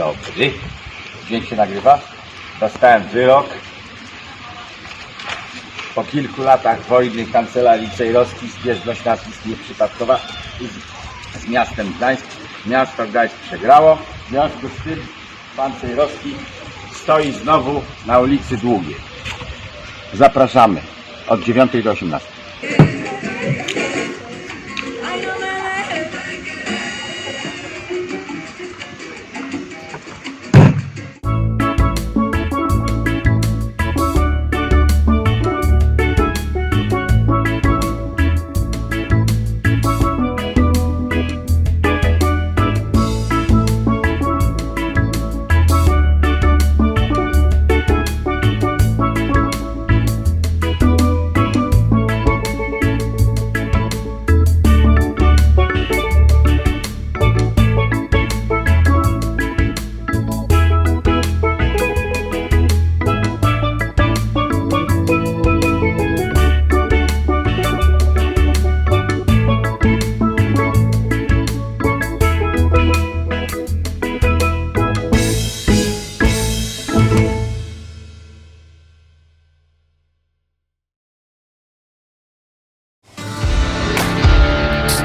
Dobry. Dźwięk się nagrywa. Dostałem wyrok. Po kilku latach wojny kancelarii Cejrowskiej zbieżność nazwisk nieprzypadkowa z, z miastem Gdańsk. Miasto Gdańsk przegrało. W związku z tym pan Cejrowski stoi znowu na ulicy Długiej. Zapraszamy od 9 do 18.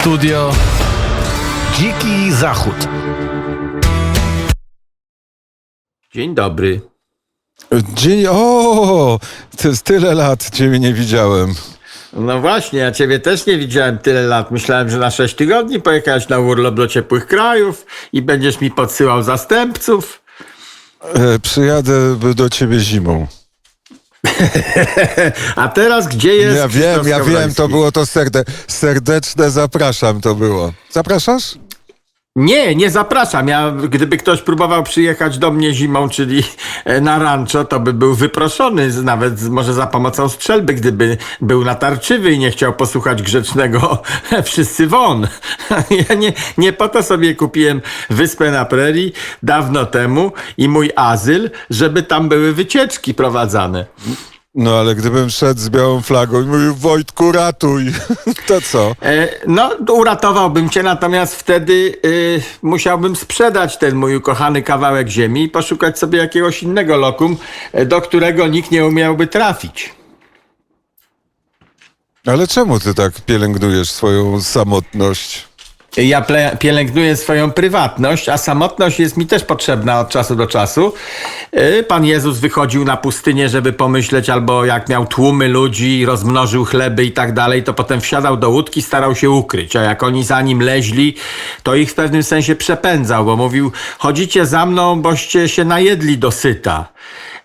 Studio Dziki Zachód. Dzień dobry. Dzień, o, to jest tyle lat ciebie nie widziałem. No właśnie, ja ciebie też nie widziałem tyle lat. Myślałem, że na 6 tygodni pojechałeś na urlop do ciepłych krajów i będziesz mi podsyłał zastępców. E, przyjadę do ciebie zimą. A teraz gdzie jest Ja wiem, Krzysztof ja wiem, to było to serde, serdeczne zapraszam to było. Zapraszasz? Nie, nie zapraszam. Ja, gdyby ktoś próbował przyjechać do mnie zimą, czyli e, na rancho, to by był wyproszony, nawet może za pomocą strzelby, gdyby był natarczywy i nie chciał posłuchać grzecznego wszyscy won. Ja nie, nie po to sobie kupiłem wyspę na prerii dawno temu i mój azyl, żeby tam były wycieczki prowadzane. No ale gdybym szedł z białą flagą i mówił Wojtku ratuj, to co? E, No, uratowałbym cię, natomiast wtedy y, musiałbym sprzedać ten mój ukochany kawałek ziemi i poszukać sobie jakiegoś innego lokum, e, do którego nikt nie umiałby trafić. Ale czemu ty tak pielęgnujesz swoją samotność? Ja pielęgnuję swoją prywatność, a samotność jest mi też potrzebna od czasu do czasu. Y, Pan Jezus wychodził na pustynię, żeby pomyśleć, albo jak miał tłumy ludzi, rozmnożył chleby i tak dalej, to potem wsiadał do łódki, starał się ukryć. A jak oni za nim leźli, to ich w pewnym sensie przepędzał, bo mówił: Chodzicie za mną, boście się najedli dosyta.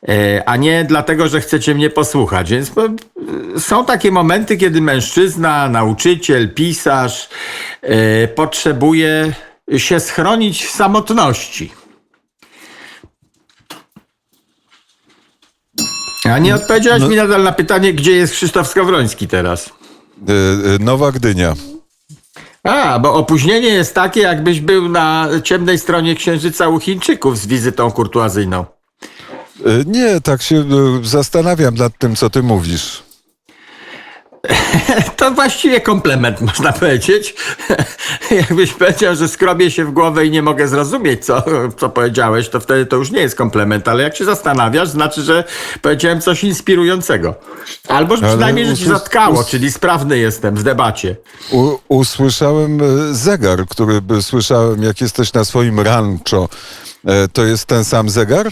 E, A nie dlatego, że chcecie mnie posłuchać. Więc po- są takie momenty, kiedy mężczyzna, nauczyciel, pisarz e, potrzebuje się schronić w samotności. A nie odpowiedziałeś mi nadal na pytanie, gdzie jest Krzysztof Skowroński teraz. E, e, Nowa Gdynia. A, bo opóźnienie jest takie, jakbyś był na ciemnej stronie księżyca u Chińczyków z wizytą kurtuazyjną. E, Nie, tak się e, zastanawiam nad tym, co ty mówisz. To właściwie komplement, można powiedzieć. Jakbyś powiedział, że skrobię się w głowę i nie mogę zrozumieć, co, co powiedziałeś, to wtedy to już nie jest komplement, ale jak się zastanawiasz, znaczy, że powiedziałem coś inspirującego. Albo że przynajmniej, że ci zatkało, czyli sprawny jestem w debacie. U, usłyszałem e, zegar, który słyszałem, jak jesteś na swoim rancho. To jest ten sam zegar?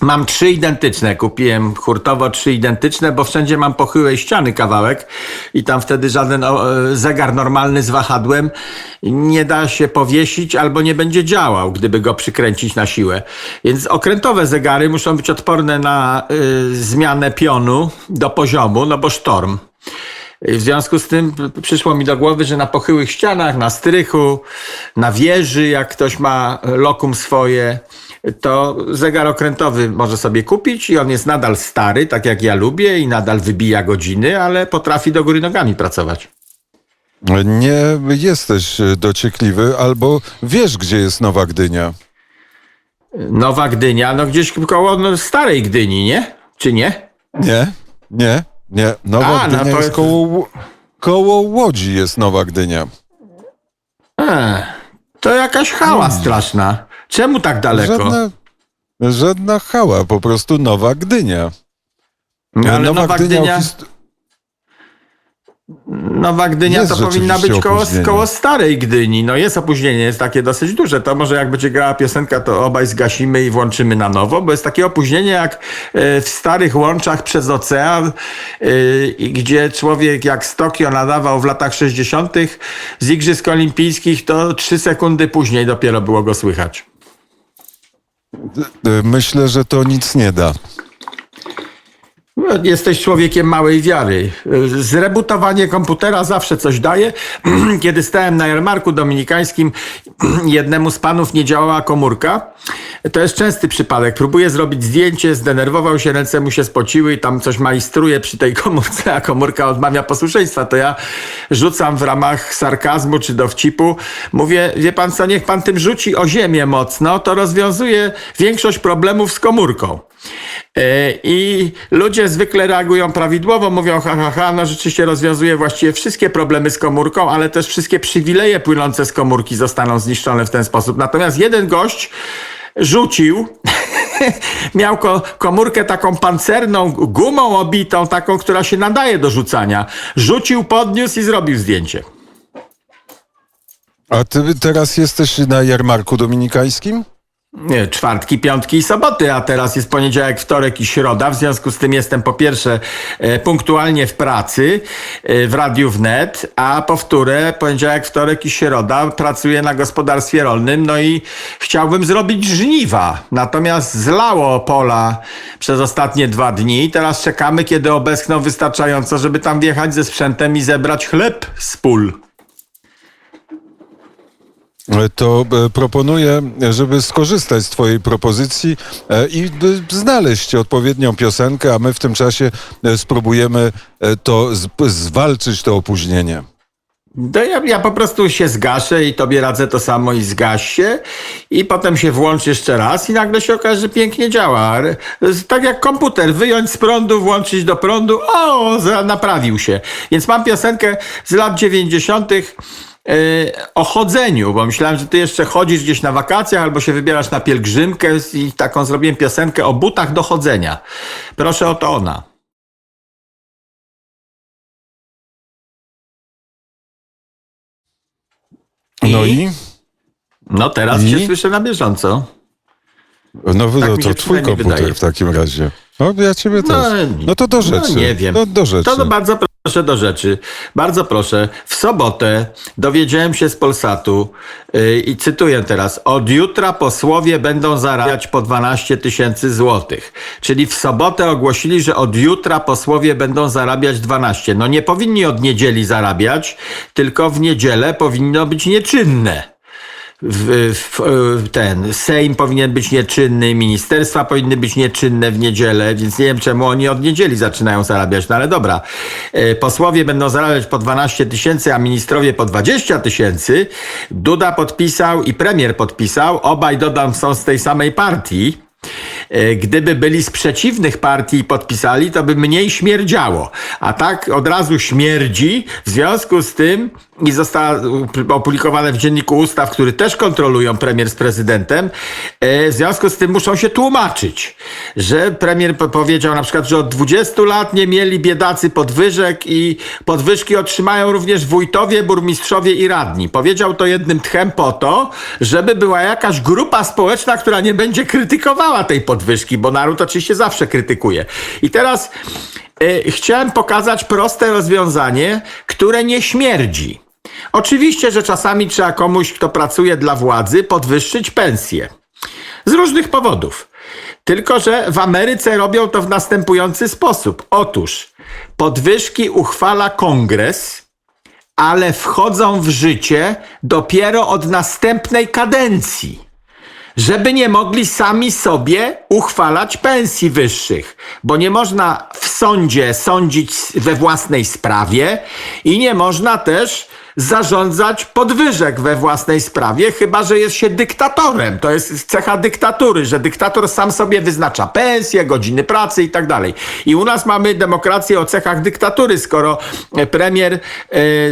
Mam trzy identyczne. Kupiłem hurtowo trzy identyczne, bo wszędzie mam pochyłej ściany kawałek i tam wtedy żaden e, zegar normalny z wahadłem nie da się powiesić albo nie będzie działał, gdyby go przykręcić na siłę. Więc okrętowe zegary muszą być odporne na y, zmianę pionu do poziomu, no bo sztorm. W związku z tym przyszło mi do głowy, że na pochyłych ścianach, na strychu, na wieży, jak ktoś ma lokum swoje, to zegar okrętowy może sobie kupić i on jest nadal stary, tak jak ja lubię i nadal wybija godziny, ale potrafi do góry nogami pracować. Nie jesteś dociekliwy, albo wiesz, gdzie jest Nowa Gdynia. Nowa Gdynia, no gdzieś koło no, starej Gdyni, nie? Czy nie? Nie, nie, nie. Nowa A, no Gdynia to jest koło, koło Łodzi jest Nowa Gdynia. Nie, to jakaś hała straszna. Czemu tak daleko? Żadna, żadna hała, po prostu Nowa Gdynia. Ale Nowa Gdynia, o hist- Nowa Gdynia Jest to powinna być koło, koło starej Gdyni. No jest opóźnienie, jest takie dosyć duże. To może jak będzie grała piosenka, to obaj zgasimy i włączymy na nowo, bo jest takie opóźnienie jak e, w starych łączach przez ocean, e, gdzie człowiek jak z Tokio nadawał w latach 60. z Igrzysk Olimpijskich, to trzy sekundy później dopiero było go słychać. Myślę, że to nic nie da. No, Jesteś człowiekiem małej wiary. Zrebutowanie komputera zawsze coś daje. Kiedy stałem na jarmarku dominikańskim, jednemu z panów nie działała komórka. To jest częsty przypadek. Próbuje zrobić zdjęcie, zdenerwował się, ręce mu się spociły i tam coś majstruje przy tej komórce, a komórka odmawia posłuszeństwa. To ja rzucam w ramach sarkazmu czy dowcipu. Mówię, wie pan co, niech pan tym rzuci o ziemię mocno, to rozwiązuje większość problemów z komórką. E, I ludzie zwykle reagują prawidłowo, mówią, ha, ha, ha, no rzeczywiście rozwiązuje właściwie wszystkie problemy z komórką, ale też wszystkie przywileje płynące z komórki zostaną zniszczone w ten sposób. Natomiast jeden gość rzucił, miał ko- komórkę taką pancerną, gumą obitą, taką, która się nadaje do rzucania. Rzucił, podniósł i zrobił zdjęcie. A ty teraz jesteś na jarmarku dominikańskim? Czwartki, piątki i soboty, a teraz jest poniedziałek, wtorek i środa. W związku z tym jestem po pierwsze e, punktualnie w pracy e, w Radiu Wnet, a po wtóre poniedziałek, wtorek i środa pracuję na gospodarstwie rolnym, no i chciałbym zrobić żniwa. Natomiast zlało pola przez ostatnie dwa dni. Teraz czekamy, kiedy obeschną wystarczająco, żeby tam wjechać ze sprzętem i zebrać chleb z pól. To e, proponuję, żeby skorzystać z Twojej propozycji e, i e, znaleźć odpowiednią piosenkę, a my w tym czasie spróbujemy to zwalczyć to opóźnienie. To ja, ja po prostu się zgaszę i tobie radzę to samo i zgaś się i potem się włącz jeszcze raz i nagle się okaże, że pięknie działa. Tak jak komputer, wyjąć z prądu, włączyć do prądu, o, naprawił się. Więc mam piosenkę z lat 90. yy, o chodzeniu, bo myślałem, że ty jeszcze chodzisz gdzieś na wakacjach albo się wybierasz na pielgrzymkę i taką zrobiłem piosenkę o butach do chodzenia. Proszę o to ona. No i? No teraz I? cię słyszę na bieżąco. No Tak to, mi to się twój komputer wydaje. w takim razie. No ja ciebie też. No, No to do rzeczy. No, nie wiem. No, do rzeczy. To, to bardzo proszę do rzeczy. Bardzo proszę. W sobotę dowiedziałem się z Polsatu yy, i cytuję teraz. Od jutra posłowie będą zarabiać po 12 tysięcy złotych. Czyli w sobotę ogłosili, że od jutra posłowie będą zarabiać 12. No nie powinni od niedzieli zarabiać, tylko w niedzielę powinno być nieczynne w, w, ten Sejm powinien być nieczynny, ministerstwa powinny być nieczynne w niedzielę, więc nie wiem czemu oni od niedzieli zaczynają zarabiać, no ale dobra. E, Posłowie będą zarabiać po 12 tysięcy, a ministrowie po 20 tysięcy. Duda podpisał i premier podpisał, obaj dodam są z tej samej partii. E, Gdyby byli z przeciwnych partii i podpisali, to by mniej śmierdziało. A tak od razu śmierdzi. W związku z tym i została opublikowane w Dzienniku Ustaw, który też kontrolują premier z prezydentem. e, W związku z tym muszą się tłumaczyć, że premier po- powiedział na przykład, że od 20 lat nie mieli biedacy podwyżek i podwyżki otrzymają również wójtowie, burmistrzowie i radni. Powiedział to jednym tchem po to, żeby była jakaś grupa społeczna, która nie będzie krytykowała tej podwyżki, bo naród oczywiście zawsze krytykuje. I teraz e, chciałem pokazać proste rozwiązanie, które nie śmierdzi. Oczywiście, że czasami trzeba komuś, kto pracuje dla władzy, podwyższyć pensję. Z różnych powodów. Tylko, że w Ameryce robią to w następujący sposób. Otóż podwyżki uchwala kongres, ale wchodzą w życie dopiero od następnej kadencji żeby nie mogli sami sobie uchwalać pensji wyższych, bo nie można w sądzie sądzić we własnej sprawie i nie można też zarządzać podwyżek we własnej sprawie, chyba że jest się dyktatorem. To jest cecha dyktatury, że dyktator sam sobie wyznacza pensje, godziny pracy i tak dalej. I u nas mamy demokrację o cechach dyktatury, skoro premier e,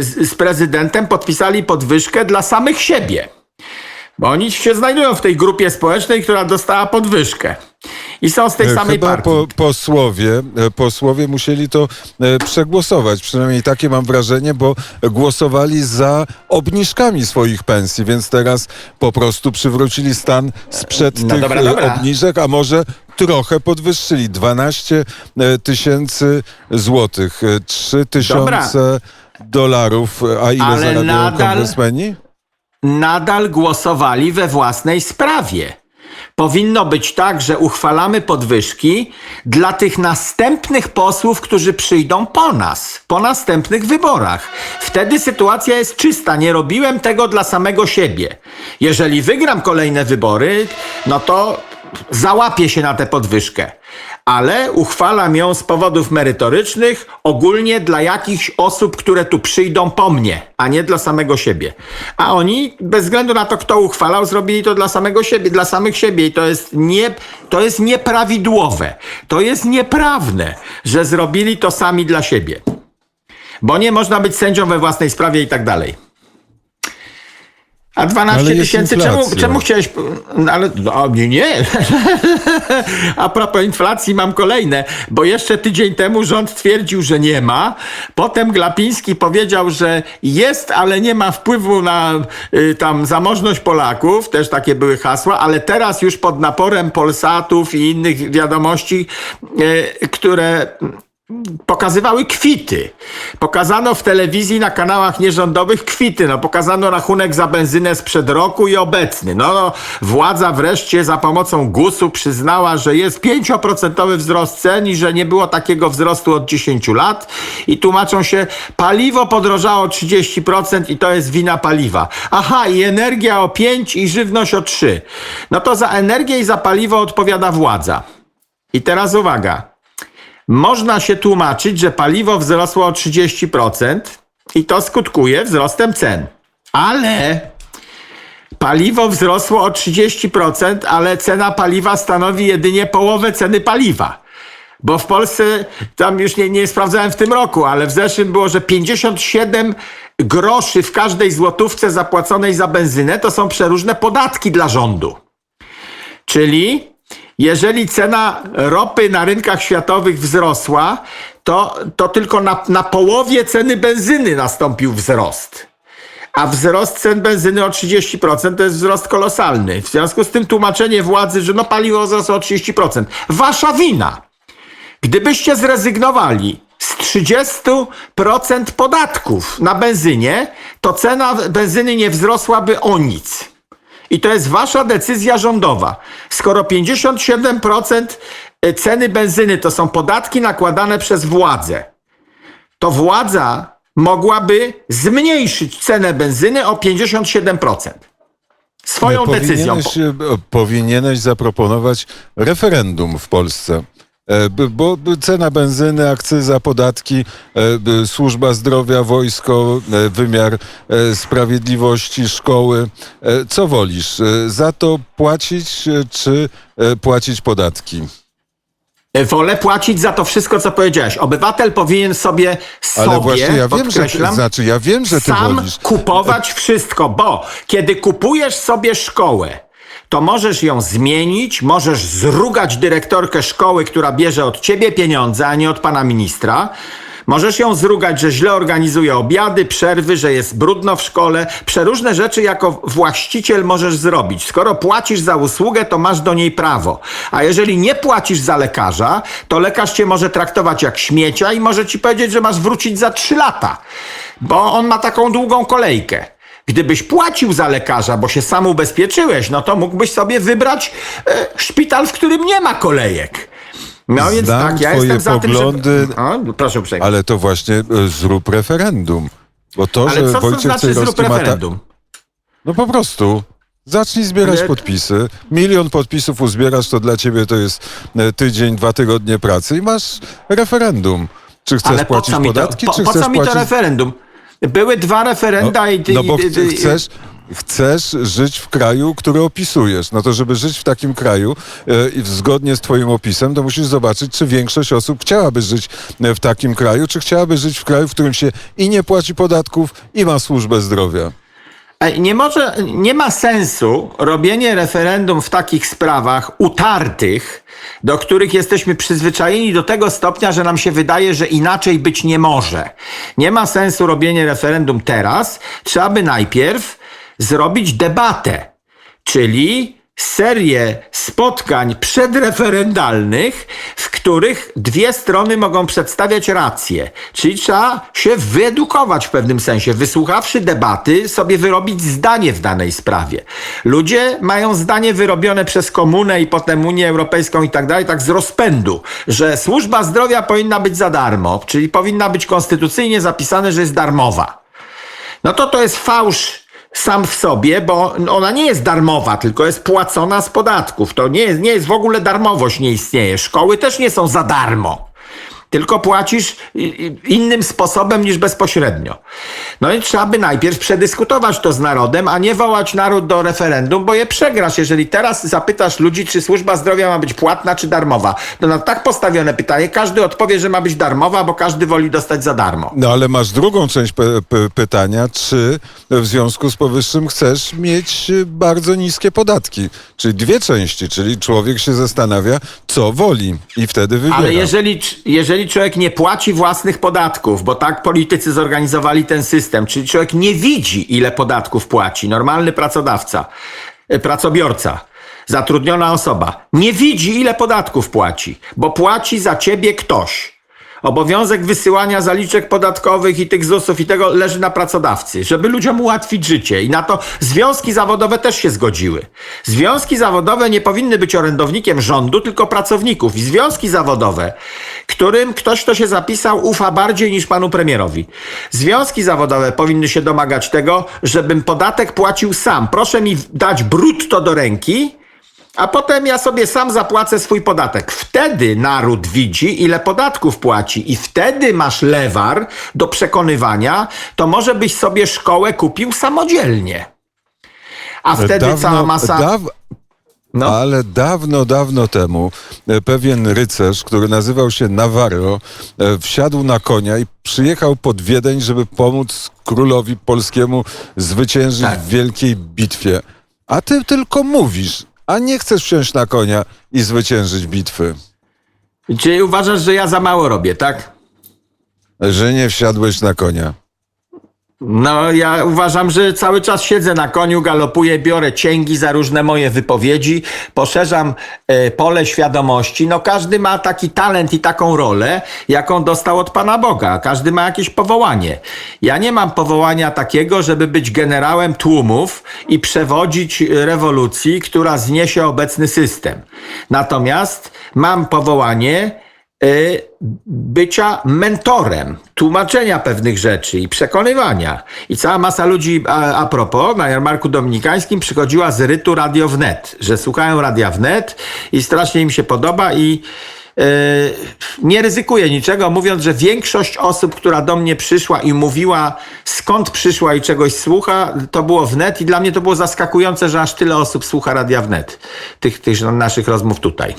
z prezydentem podpisali podwyżkę dla samych siebie. Bo oni się znajdują w tej grupie społecznej, która dostała podwyżkę. I są z tej samej Chyba partii. po, posłowie, e, posłowie musieli to e, przegłosować. Przynajmniej takie mam wrażenie, bo głosowali za obniżkami swoich pensji, więc teraz po prostu przywrócili stan sprzed No tych dobra, e, dobra. obniżek, a może trochę podwyższyli. 12 e, tysięcy złotych, e, 3 tysiące dolarów. E, A ile Ale zarabiają nadal- kongresmeni? nadal głosowali we własnej sprawie. Powinno być tak, że uchwalamy podwyżki dla tych następnych posłów, którzy przyjdą po nas, po następnych wyborach. Wtedy sytuacja jest czysta. Nie robiłem tego dla samego siebie. Jeżeli wygram kolejne wybory, no to załapię się na tę podwyżkę. Ale uchwalam ją z powodów merytorycznych, ogólnie dla jakichś osób, które tu przyjdą po mnie, a nie dla samego siebie. A oni, bez względu na to, kto uchwalał, zrobili to dla samego siebie, dla samych siebie. I to jest, nie, to jest nieprawidłowe. To jest nieprawne, że zrobili to sami dla siebie. Bo nie można być sędzią we własnej sprawie i tak dalej. A 12 Ale jest tysięcy, czemu, czemu chciałeś. Ale no, nie, nie. A propos inflacji mam kolejne, bo jeszcze tydzień temu rząd twierdził, że nie ma. Potem Glapiński powiedział, że jest, ale nie ma wpływu na y, tam zamożność Polaków. Też takie były hasła, ale teraz już pod naporem Polsatów i innych wiadomości, y, które pokazywały kwity. Pokazano w telewizji na kanałach nierządowych kwity. No, pokazano rachunek za benzynę sprzed roku i obecny. No, no władza wreszcie za pomocą GUS-u przyznała, że jest 5% wzrost cen i że nie było takiego wzrostu od 10 lat. I tłumaczą się, paliwo podrożało 30% i to jest wina paliwa. Aha, i energia o 5 i żywność o 3. No to za energię i za paliwo odpowiada władza. I teraz uwaga. Można się tłumaczyć, że paliwo wzrosło o 30% i to skutkuje wzrostem cen. Ale paliwo wzrosło o 30%, ale cena paliwa stanowi jedynie połowę ceny paliwa. Bo w Polsce, tam już nie, nie sprawdzałem w tym roku, ale w zeszłym było, że 57 groszy w każdej złotówce zapłaconej za benzynę to są przeróżne podatki dla rządu. Czyli jeżeli cena ropy na rynkach światowych wzrosła, to, to tylko na, na połowie ceny benzyny nastąpił wzrost. A wzrost cen benzyny o 30% to jest wzrost kolosalny. W związku z tym tłumaczenie władzy, że no paliwo wzrosło o 30%. Wasza wina. Gdybyście zrezygnowali z 30% podatków na benzynie, to cena benzyny nie wzrosłaby o nic. I to jest wasza decyzja rządowa. Skoro 57% ceny benzyny to są podatki nakładane przez władzę, to władza mogłaby zmniejszyć cenę benzyny o 57%. Swoją decyzją. Powinieneś, e, powinieneś zaproponować referendum w Polsce. E, Bo cena benzyny, akcyza, podatki, e, służba zdrowia, wojsko, e, wymiar sprawiedliwości, szkoły. Co wolisz? Za to płacić, czy płacić podatki? Wolę płacić za to wszystko, co powiedziałeś. Obywatel powinien sobie sobie, Ale właśnie ja wiem, że ty, znaczy ja wiem, że ty sam wolisz. kupować wszystko, bo kiedy kupujesz sobie szkołę, to możesz ją zmienić, możesz zrugać dyrektorkę szkoły, która bierze od ciebie pieniądze, a nie od pana ministra. Możesz ją zrugać, że źle organizuje obiady, przerwy, że jest brudno w szkole. Przeróżne rzeczy jako właściciel możesz zrobić. Skoro płacisz za usługę, to masz do niej prawo. A jeżeli nie płacisz za lekarza, to lekarz cię może traktować jak śmiecia i może ci powiedzieć, że masz wrócić za trzy lata, bo on ma taką długą kolejkę. Gdybyś płacił za lekarza, bo się sam ubezpieczyłeś, no to mógłbyś sobie wybrać e, szpital, w którym nie ma kolejek. No więc Znam tak, ja twoje jestem za poglądy, tym, że... O, proszę uprzejmie. Ale to właśnie e, zrób referendum. Bo to, Ale że co to Wojciech znaczy zrób ma ta... referendum? No po prostu. Zacznij zbierać podpisy. Milion podpisów uzbierasz, to dla ciebie to jest e, tydzień, dwa tygodnie pracy i masz referendum. Czy chcesz Ale po płacić podatki, po, czy po chcesz co mi płacić... to referendum? Były dwa referenda i... No bo i- ch- i- chcesz, chcesz żyć w kraju, który opisujesz. No to żeby żyć w takim kraju e, i zgodnie z twoim opisem, to musisz zobaczyć, czy większość osób chciałaby żyć e, w takim kraju, czy chciałaby żyć w kraju, w którym się i nie płaci podatków, i ma służbę zdrowia. Nie może, nie ma sensu robienie referendum w takich sprawach utartych, do których jesteśmy przyzwyczajeni do tego stopnia, że nam się wydaje, że inaczej być nie może. Nie ma sensu robienie referendum teraz. Trzeba by najpierw zrobić debatę, czyli serię spotkań przedreferendalnych, w których dwie strony mogą przedstawiać racje. Czyli trzeba się wyedukować w pewnym sensie, wysłuchawszy debaty, sobie wyrobić zdanie w danej sprawie. Ludzie mają zdanie wyrobione przez komunę i potem Unię Europejską i tak dalej, tak z rozpędu, że służba zdrowia powinna być za darmo, czyli powinna być konstytucyjnie zapisane, że jest darmowa no to to jest fałsz sam w sobie, bo ona nie jest darmowa, tylko jest płacona z podatków. To nie jest, nie jest w ogóle darmowość, nie istnieje. Szkoły też nie są za darmo. Tylko płacisz innym sposobem niż bezpośrednio. No i trzeba by najpierw przedyskutować to z narodem, a nie wołać naród do referendum, bo je przegrasz. Jeżeli teraz zapytasz ludzi, czy służba zdrowia ma być płatna czy darmowa, to na tak postawione pytanie każdy odpowie, że ma być darmowa, bo każdy woli dostać za darmo. No ale masz drugą część pytania, czy w związku z powyższym chcesz mieć bardzo niskie podatki? Czyli dwie części, czyli człowiek się zastanawia, co woli i wtedy wybiera. Ale jeżeli, jeżeli człowiek nie płaci własnych podatków, bo tak politycy zorganizowali ten system, czyli człowiek nie widzi, ile podatków płaci, normalny pracodawca, e, pracobiorca, zatrudniona osoba, nie widzi, ile podatków płaci, bo płaci za ciebie ktoś. Obowiązek wysyłania zaliczek podatkowych i tych ZUS-ów i tego leży na pracodawcy, żeby ludziom ułatwić życie. I na to związki zawodowe też się zgodziły. Związki zawodowe nie powinny być orędownikiem rządu, tylko pracowników. I związki zawodowe, którym ktoś, kto się zapisał, ufa bardziej niż panu premierowi. Związki zawodowe powinny się domagać tego, żebym podatek płacił sam. Proszę mi dać brutto do ręki, a potem ja sobie sam zapłacę swój podatek. Wtedy naród widzi, ile podatków płaci, i wtedy masz lewar do przekonywania, to może byś sobie szkołę kupił samodzielnie. A wtedy cała masa. Daw, No. Ale dawno, dawno temu e, pewien rycerz, który nazywał się Navarro, e, wsiadł na konia i przyjechał pod Wiedeń, żeby pomóc królowi polskiemu zwyciężyć Tak. w wielkiej bitwie. A ty tylko mówisz, a nie chcesz wsiąść na konia i zwyciężyć bitwy. Czy uważasz, że ja za mało robię, tak? Że nie wsiadłeś na konia. No, ja uważam, że cały czas siedzę na koniu, galopuję, biorę cięgi za różne moje wypowiedzi, poszerzam e, pole świadomości. No, każdy ma taki talent i taką rolę, jaką dostał od Pana Boga. Każdy ma jakieś powołanie. Ja nie mam powołania takiego, żeby być generałem tłumów i przewodzić rewolucji, która zniesie obecny system. Natomiast mam powołanie bycia mentorem, tłumaczenia pewnych rzeczy i przekonywania. I cała masa ludzi, a, a propos, na jarmarku dominikańskim przychodziła z rytu Radio Wnet, że słuchają Radia Wnet i strasznie im się podoba i y, nie ryzykuję niczego, mówiąc, że większość osób, która do mnie przyszła i mówiła, skąd przyszła i czegoś słucha, to było wnet i dla mnie to było zaskakujące, że aż tyle osób słucha Radia Wnet, tych, tych naszych rozmów tutaj.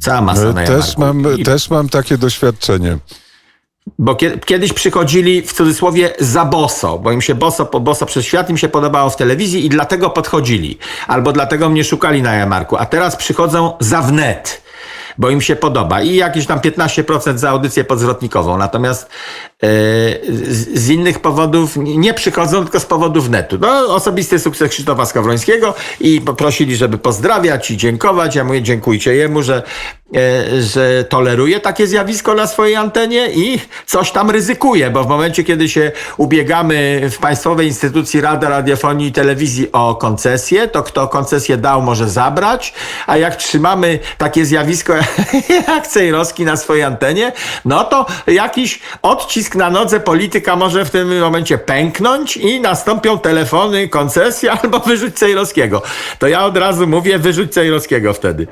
Cała masa na E, Też jarmarku. mam, I- też mam takie doświadczenie. Bo kie- kiedyś przychodzili w cudzysłowie za boso, bo im się boso, boso przez świat im się podobało w telewizji i dlatego podchodzili. Albo dlatego mnie szukali na Jamarku. A teraz przychodzą za wnet, bo im się podoba. I jakieś tam 15% za audycję podzwrotnikową. Natomiast z, z innych powodów nie przychodzą, tylko z powodów netu. No, osobisty sukces Krzysztofa Skowrońskiego i poprosili, żeby pozdrawiać i dziękować. Ja mówię, dziękujcie jemu, że, e, że toleruje takie zjawisko na swojej antenie i coś tam ryzykuje, bo w momencie, kiedy się ubiegamy w Państwowej Instytucji Rada Radiofonii i Telewizji o koncesję, to kto koncesję dał, może zabrać, a jak trzymamy takie zjawisko jak Cejrowski na swojej antenie, no to jakiś odcisk na nodze polityka może w tym momencie pęknąć i nastąpią telefony, koncesja albo wyrzuć Cejrowskiego. To ja od razu mówię, wyrzuć Cejrowskiego wtedy.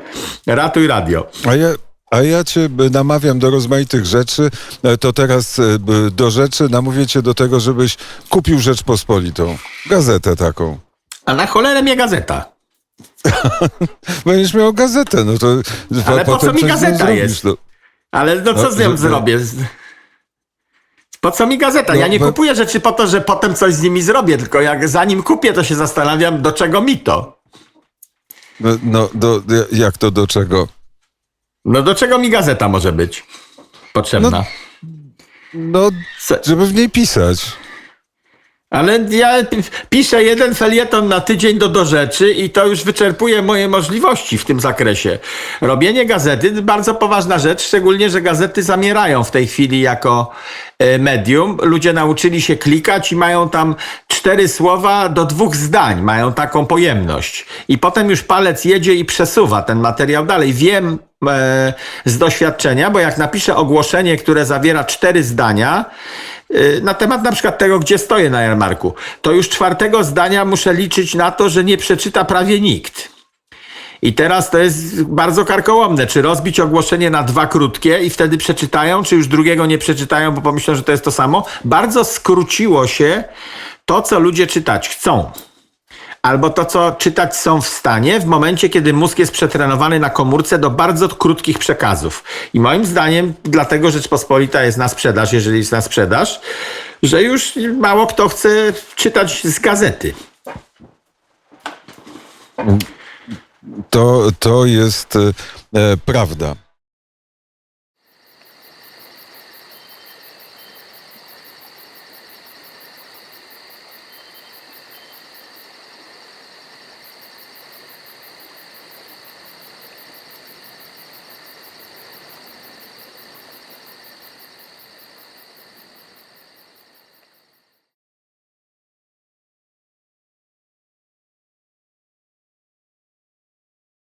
Ratuj radio. A ja, A ja cię e, namawiam do rozmaitych rzeczy, e, to teraz e, do rzeczy namówię cię do tego, żebyś kupił Rzeczpospolitą. Gazetę taką. A na cholerę mnie gazeta. Będziesz miał gazetę, no to Ale po co mi gazeta jest? no. Ale no co No, z nią że- zrobię? Po co mi gazeta? No, Ja nie kupuję rzeczy po to, że potem coś z nimi zrobię, tylko jak zanim kupię, to się zastanawiam, do czego mi to. No, no do, jak to do czego? No do czego mi gazeta może być potrzebna? No, Se- żeby w niej pisać. Ale ja piszę jeden felieton na tydzień do do rzeczy i to już wyczerpuje moje możliwości w tym zakresie. Robienie gazety to bardzo poważna rzecz, szczególnie, że gazety zamierają w tej chwili jako e, medium. Ludzie nauczyli się klikać i mają tam cztery słowa do dwóch zdań, mają taką pojemność. I potem już palec jedzie i przesuwa ten materiał dalej. Wiem e, z doświadczenia, bo jak napiszę ogłoszenie, które zawiera cztery zdania, na temat na przykład tego, gdzie stoję na jarmarku, to już czwartego zdania muszę liczyć na to, że nie przeczyta prawie nikt. I teraz to jest bardzo karkołomne, czy rozbić ogłoszenie na dwa krótkie i wtedy przeczytają, czy już drugiego nie przeczytają, bo pomyślą, że to jest to samo. Bardzo skróciło się to, co ludzie czytać chcą. Albo to, co czytać są w stanie w momencie, kiedy mózg jest przetrenowany na komórce do bardzo krótkich przekazów. I moim zdaniem, dlatego Rzeczpospolita jest na sprzedaż, jeżeli jest na sprzedaż, że już mało kto chce czytać z gazety. To, to jest e, prawda.